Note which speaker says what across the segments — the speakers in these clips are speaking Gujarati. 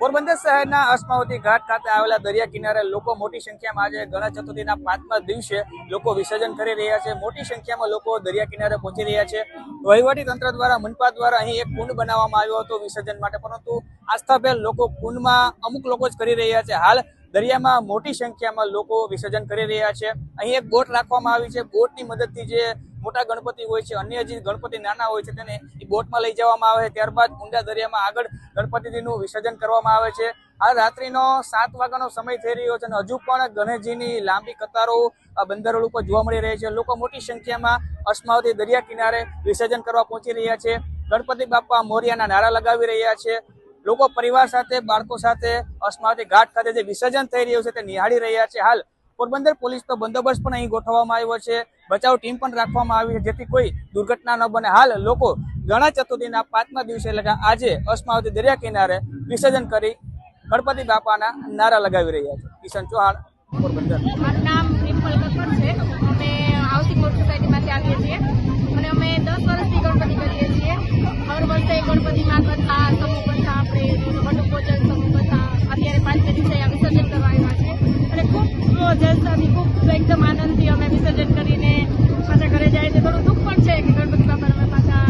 Speaker 1: પોરબંદર શહેરના અસ્માવતી ઘાટ ખાતે આવેલા દરિયા કિનારે લોકો મોટી સંખ્યામાં આજે ગણેશ ચતુર્થીના પાંચમા દિવસે લોકો વિસર્જન કરી રહ્યા છે. મોટી સંખ્યામાં લોકો દરિયા કિનારે પહોંચી રહ્યા છે. વહીવટી તંત્ર દ્વારા મનપા દ્વારા અહીં એક કુંડ બનાવવામાં આવ્યો હતો વિસર્જન માટે, પરંતુ આસ્થાભેર લોકો કુંડમાં અમુક લોકો જ કરી રહ્યા છે. હાલ દરિયામાં મોટી સંખ્યામાં લોકો વિસર્જન કરી રહ્યા છે. અહીં એક બોટ રાખવામાં આવી છે. બોટની મદદથી જે મોટા ગણપતિ હોય છે, અન્ય જે ગણપતિ નાના હોય છે, તેને એ બોટમાં લઈ જવામાં આવે ત્યારબાદ ઊંડા દરિયામાં આગળ ગણપતિજીનું વિસર્જન કરવામાં આવે છે. આ રાત્રિનો સાત વાગ્યાનો સમય થઈ રહ્યો છે અને હજુ પણ ગણેશજીની લાંબી કતારો બંદર બંદરો ઉપર જોવા મળી રહી છે. લોકો મોટી સંખ્યામાં અસ્માવતી દરિયા કિનારે વિસર્જન કરવા પહોંચી રહ્યા છે. ગણપતિ બાપા મોરિયાના નારા લગાવી રહ્યા છે. લોકો પરિવાર સાથે, બાળકો સાથે અસ્માવતી ઘાટ ખાતે જે વિસર્જન થઈ રહ્યું છે તે નિહાળી રહ્યા છે. હાલ પોરબંદર પોલીસનો બંદોબસ્ત પણ અહીં ગોઠવવામાં આવ્યો છે. બચાવ ટીમ પણ રાખવામાં આવી છે. જેથી કોઈ દુર્ઘટના ન બને. હાલ લોકો ગણા ચતુર્થીના પાંચમા દિવસે એટલે આજે અસ્માવતી દરિયા કિનારે વિસર્જન કરી ગણપતિ બાપાના નારા લગાવી રહ્યા છે. કિશન ચૌહાણ, પોરબંદર.
Speaker 2: જલસાથી ખૂબ એકદમ આનંદથી અમે વિસર્જન કરીને પાછા ઘરે જાય છે. થોડું દુઃખ પણ છે કે ગણપતિ બાપાને અમે પાછા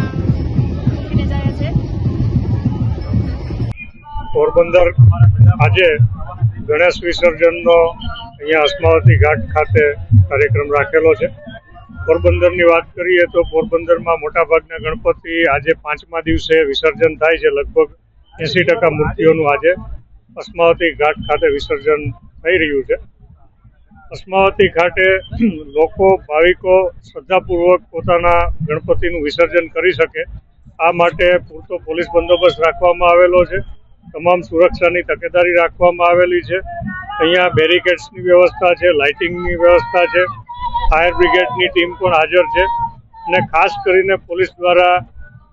Speaker 2: મૂકીને જાય છે.
Speaker 3: પોરબંદર આજે ગણેશ વિસર્જનનો અહીંયા અસ્માવતી ઘાટ ખાતે કાર્યક્રમ રાખેલો છે. પોરબંદરની વાત કરીએ તો પોરબંદરમાં મોટાભાગના ગણપતિ આજે પાંચમા દિવસે વિસર્જન થાય છે. લગભગ એંસી ટકા મૂર્તિઓનું આજે અસ્માવતી ઘાટ ખાતે વિસર્જન થઈ રહ્યું છે. અસ્માવતી ઘાટે લોકો, ભાવિકો શ્રદ્ધાપૂર્વક પોતાના ગણપતિનું વિસર્જન કરી શકે. આ માટે પૂરતો પોલીસ બંદોબસ્ત રાખવામાં આવેલો છે. તમામ સુરક્ષાની તકેદારી રાખવામાં આવેલી છે. અહીંયા બેરિકેડ્સની વ્યવસ્થા છે, લાઇટિંગની વ્યવસ્થા છે, ફાયર બ્રિગેડની ટીમ પણ હાજર છે. અને ખાસ કરીને પોલીસ દ્વારા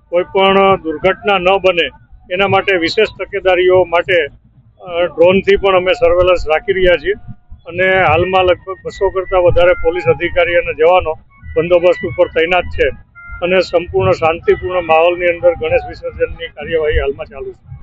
Speaker 3: કોઈ પણ દુર્ઘટના ન બને એના માટે વિશેષ તકેદારીઓ માટે ડ્રોનથી પણ અમે સર્વેલન્સ રાખી રહ્યા છીએ. અને હાલમાં લગભગ બસો કરતાં વધારે પોલીસ અધિકારી અને જવાનો બંદોબસ્ત ઉપર તૈનાત છે અને સંપૂર્ણ શાંતિપૂર્ણ માહોલની અંદર ગણેશ વિસર્જનની કાર્યવાહી હાલમાં ચાલુ છે.